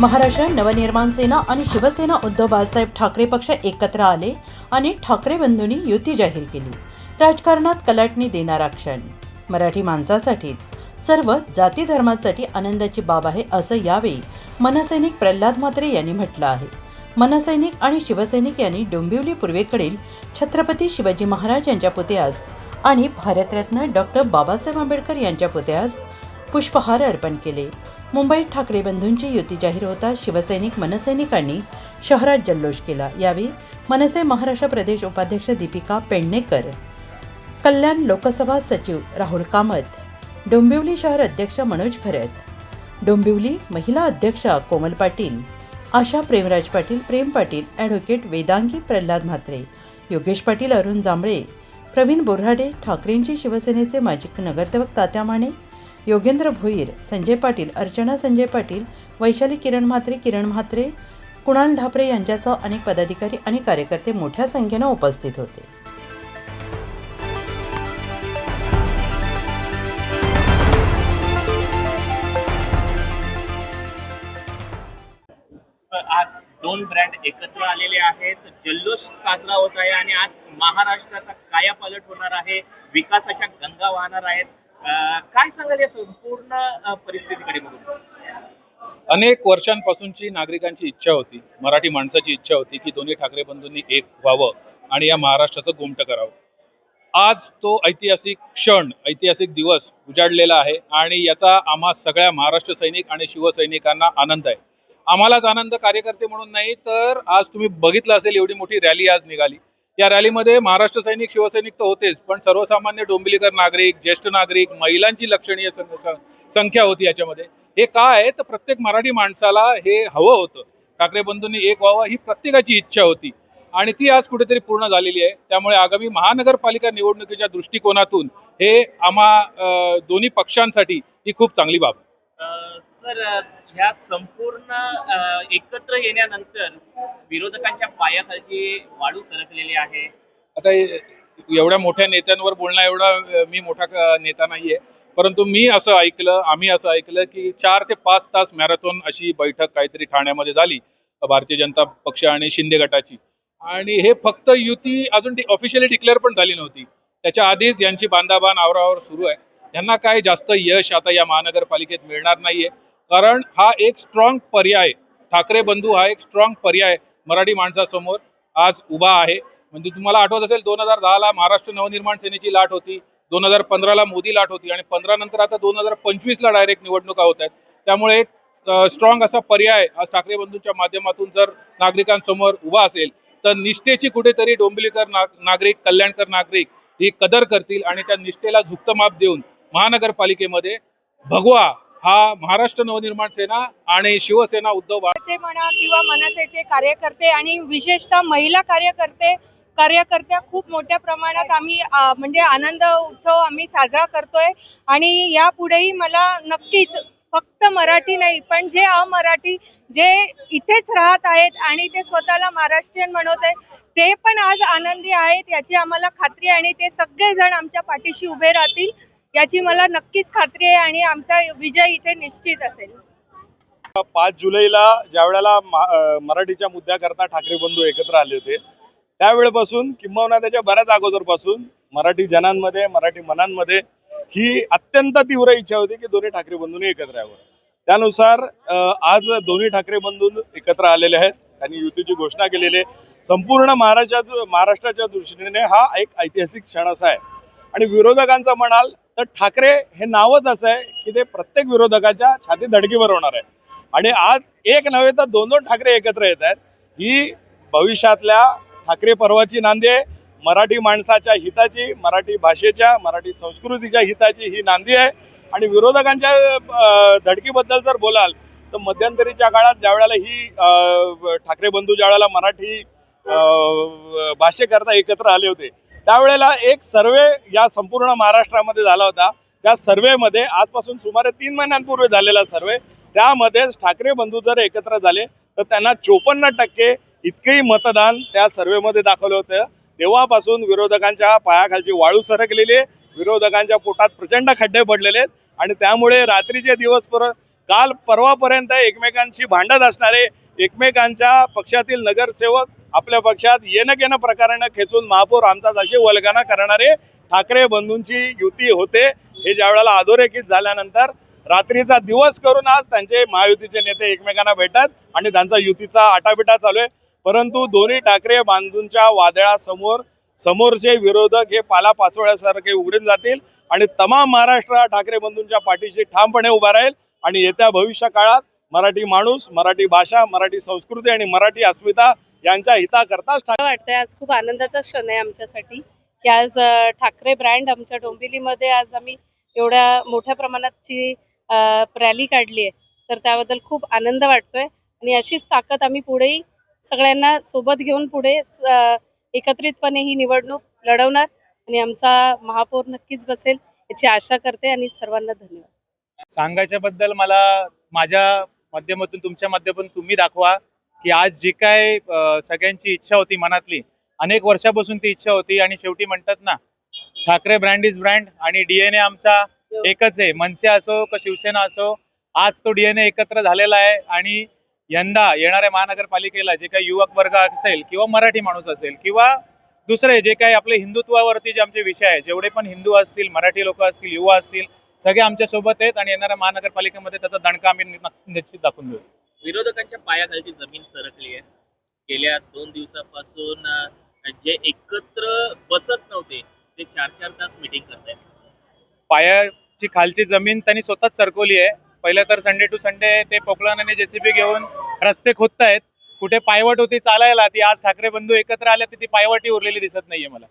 महाराष्ट्र नवनिर्माण सेना आणि शिवसेना उद्धव बाळासाहेब ठाकरे पक्ष एकत्र आले आणि ठाकरे बंधूंनी युती जाहीर केली. राजकारणात कलाटणी देणारा क्षण. मराठी माणसासाठीच. सर्व जाती धर्मासाठी आनंदाची बाब आहे असं यावेळी मनसैनिक प्रल्हाद म्हात्रे यांनी म्हटलं आहे. मनसैनिक आणि शिवसैनिक यांनी डोंबिवली पूर्वेकडील छत्रपती शिवाजी महाराज यांच्या पुतळ्यास आणि भारतरत्न डॉक्टर बाबासाहेब आंबेडकर यांच्या पुतळ्यास पुष्पहार अर्पण केले. मुंबईत ठाकरे बंधूंची युती जाहीर होता शिवसैनिक मनसैनिकांनी शहरात जल्लोष केला. यावेळी मनसे महाराष्ट्र प्रदेश उपाध्यक्ष दीपिका पेडणेकर कल्याण लोकसभा सचिव राहुल कामत डोंबिवली शहर अध्यक्ष मनोज खरत डोंबिवली महिला अध्यक्षा कोमल पाटील आशा प्रेमराज पाटील प्रेम पाटील ॲडव्होकेट वेदांगी प्रल्हाद म्हात्रे योगेश पाटील अरुण जांभळे प्रवीण बोऱ्हाडे ठाकरेंची शिवसेनेचे माजी नगरसेवक तात्या माने योगेंद्र भोईर संजय पाटील अर्चना संजय पाटील वैशाली किरण म्हात्रे किरण म्हात्रे कुणाल ढापरे यांच्यासह अनेक पदाधिकारी आणि कार्यकर्ते मोठ्या संख्येनं उपस्थित होते. आज दोन ब्रँड एकत्र आलेले आहेत. जल्लोष साजरा होत आहे आणि आज महाराष्ट्राचा कायापालट होणार आहे. विकासाच्या गंगा वाहणार आहेत. काय सांगाल या संपूर्ण परिस्थितीकडे बघून? अनेक वर्षांपासूनची नागरिकांची इच्छा होती मराठी माणसाची इच्छा होती की दोन्ही ठाकरे बंधूंनी एक व्हावं आणि या महाराष्ट्राचं गुमट करावं. आज तो ऐतिहासिक क्षण ऐतिहासिक दिवस उजाडलेला आहे आणि याचा आम्हा सगळ्या महाराष्ट्र सैनिक आणि शिवसैनिकांना आनंद आहे. आम्हालाच आनंद कार्यकर्ते म्हणून नाही तर आज तुम्ही बघितलं असेल एवढी मोठी रॅली आज निघाली. या रॅलीमध्ये महाराष्ट्र सैनिक शिवसैनिक तर होतेच पण सर्वसामान्य डोंबिलीकर नागरिक ज्येष्ठ नागरिक महिलांची लक्षणीय सं- संख्या होती याच्यामध्ये. हे काय आहे? तर प्रत्येक मराठी माणसाला हे हवं होतं. ठाकरे बंधूंनी एक व्हावं ही प्रत्येकाची इच्छा होती. आणि ती आज कुठेतरी पूर्ण झालेली आहे. त्यामुळे आगामी महानगरपालिका निवडणुकीच्या दृष्टिकोनातून हे आम्हा दोन्ही पक्षांसाठी ही खूप चांगली बाब आहे. सर ह्या संपूर्ण एकत्र येण्यानंतर विरोधकांच्या पायाखालची वाळू सरकलेली आहे. आता एवढ्या मोठ्या नेत्यांवर बोलणं एवढा मी मोठा नेता नाहीये. परंतु मी असं ऐकलं आम्ही असं ऐकलं की चार ते पाच तास मॅरेथॉन अशी बैठक काहीतरी ठाण्यामध्ये झाली भारतीय जनता पक्ष आणि शिंदे गटाची. आणि हे फक्त युती अजून ऑफिशियली डिक्लेअर पण झाली नव्हती. त्याच्या आधीच यांची बांधाबांध आवरावर सुरू आहे. यांना काय जास्त यश आता या महानगरपालिकेत मिळणार नाहीये. कारण हा एक स्ट्रॉंग पर्याय. ठाकरे बंधू हा एक स्ट्रॉंग पर्याय मराठी माणसासमोर आज उभा आहे. म्हणजे तुम्हाला आठवत असेल दोन हजार दहाला महाराष्ट्र नवनिर्माण सेनेची लाट होती. दोन हजार पंधराला मोदी लाट होती आणि पंधरा नंतर आता दोन हजार पंचवीसला डायरेक्ट निवडणुका होत आहेत. त्यामुळे एक स्ट्रॉंग असा पर्याय आज ठाकरे बंधूंच्या माध्यमातून जर नागरिकांसमोर उभा असेल तर निष्ठेची कुठेतरी डोंबिवलीकर ना नागरिक कल्याणकर नागरिक ही कदर करतील आणि त्या निष्ठेला झुकतं माप देऊन महानगरपालिकेमध्ये भगवा हा महाराष्ट्र नवनिर्माण सेना आणि शिवसेना उद्धव म्हणा किंवा मनसेचे कार्यकर्ते आणि विशेषतः महिला कार्यकर्ते कार्यकर्त्या खूप मोठ्या प्रमाणात आम्ही म्हणजे आनंद उत्सव आम्ही साजरा करतोय. आणि यापुढेही मला नक्कीच फक्त मराठी नाही पण जे अमराठी जे इथेच राहत आहेत आणि ते स्वतःला महाराष्ट्रीयन म्हणवत आहेत ते पण आज आनंदी आहेत याची आम्हाला खात्री आणि ते सगळेजण आमच्या पाठीशी उभे राहतील. याची मला नक्कीच खात्री आहे आणि आमचा विजय इथे निश्चित असेल. पाच जुलैला ज्या वेळेला मराठीच्या मुद्द्याकरता ठाकरे बंधू एकत्र आले होते त्यावेळेपासून किंबहुना त्याच्या बऱ्याच अगोदरपासून मराठी जनांमध्ये मराठी मनांमध्ये ही अत्यंत तीव्र इच्छा होती की दोन्ही ठाकरे बंधूंनी एकत्र यावं. त्यानुसार आज दोन्ही ठाकरे बंधू एकत्र आलेले आहेत. त्यांनी युतीची घोषणा केलेली आहे. संपूर्ण महाराष्ट्राच्या महाराष्ट्राच्या दृष्टीने हा एक ऐतिहासिक क्षण असा आहे. आणि विरोधकांचं म्हणाल तर ठाकरे हे नावच असं आहे की ते प्रत्येक विरोधकाच्या छाती धडकीवर होणार आहे. आणि आज एक नव्हे तर दोन दोन ठाकरे एकत्र येत आहेत. ही भविष्यातल्या ठाकरे पर्वाची नांदी आहे. मराठी माणसाच्या हिताची मराठी भाषेच्या मराठी संस्कृतीच्या हिताची ही नांदी आहे. आणि विरोधकांच्या धडकीबद्दल जर बोलाल तर मध्यंतरीच्या काळात ज्या वेळेला ही ठाकरे बंधू ज्या वेळेला मराठी भाषेकरता एकत्र आले होते त्यावेळेला एक सर्वे या संपूर्ण महाराष्ट्रामध्ये झाला होता. त्या सर्वेमध्ये आजपासून सुमारे तीन महिन्यांपूर्वी झालेला सर्वे. त्यामध्ये ठाकरे बंधू जर एकत्र झाले तर त्यांना चोपन्न टक्के इतकेही मतदान त्या सर्वेमध्ये दाखवलं होतं. तेव्हापासून विरोधकांच्या पायाखालची वाळू सरकलेली आहे. विरोधकांच्या पोटात प्रचंड खड्डे पडलेले आहेत. आणि त्यामुळे रात्रीचे दिवस पर काल परवापर्यंत एकमेकांशी भांडत असणारे एकमेकांच्या पक्षातील नगरसेवक आपल्या पक्षात येणं घेणं प्रकारानं खेचून महापौर आमचाच अशी वल्गना करणारे ठाकरे बंधूंची युती होते. हे ज्या वेळेला अधोरेखित झाल्यानंतर रात्रीचा दिवस करून आज त्यांचे महायुतीचे नेते एकमेकांना भेटतात आणि त्यांचा युतीचा आटापिटा चालू आहे. परंतु दोन्ही ठाकरे बांधूंच्या वादळासमोर समोरचे विरोधक हे पाला पाचोळ्यासारखे उघडून जातील आणि तमाम महाराष्ट्र ठाकरे बंधूंच्या पाठीशी ठामपणे उभा राहील आणि येत्या भविष्य काळात मराठी माणूस मराठी भाषा मराठी संस्कृती आणि मराठी अस्मिता यांच्या हिताकरताच वाटतंय आज खूप आनंदाचा क्षण आहे आमच्यासाठी. की आज ठाकरे ब्रँड आमच्या डोंबिवलीमध्ये आज आम्ही एवढ्या मोठ्या प्रमाणातची रॅली काढली आहे. तर त्याबद्दल खूप आनंद वाटतोय. आणि अशीच ताकद आम्ही पुढेही सगळ्यांना सोबत घेऊन पुढे एकत्रितपणे ही निवडणूक लढवणार. आणि आमचा महापौर नक्कीच बसेल याची आशा करते आणि सर्वांना धन्यवाद. सांगायच्या बद्दल मला माझ्या माध्यमातून तुमच्या माध्यमातून तुम्ही दाखवा. की आज जी काय सगळ्यांची इच्छा होती मनातली अनेक वर्षापासून ती इच्छा होती आणि शेवटी म्हणतात ना ठाकरे ब्रँड इज ब्रँड आणि डीएनए आमचा एकच आहे. मनसे असो का शिवसेना असो आज तो डीएनए एकत्र झालेला आहे आणि यंदा येणाऱ्या महानगरपालिकेला जे काही युवक वर्ग असेल किंवा मराठी माणूस असेल किंवा दुसरे जे काही आपले हिंदुत्वावरती जे आमचे विषय आहे जेवढे पण हिंदू असतील मराठी लोक असतील युवा असतील सगळे आमच्यासोबत आहेत आणि येणाऱ्या महानगरपालिकेमध्ये त्याचा दणका आम्ही निश्चित दाखवून देऊ. विरोधकांच्या पायाखालची जमीन सरकली आहे. गेल्या दोन दिवसापासून जे एकत्र बसत नव्हते ते चार चार तास मिटिंग करतायत पायाची खालची जमीन त्यांनी स्वतःच सरकवली आहे. पहिलं तर संडे टू संडे ते पोकलन आणि जेसीबी घेऊन रस्ते खोदतायत. कुठे पायवट होती चालायला ती आज ठाकरे बंधू एकत्र आल्या तर ती पायवाटी उरलेली दिसत नाहीये मला.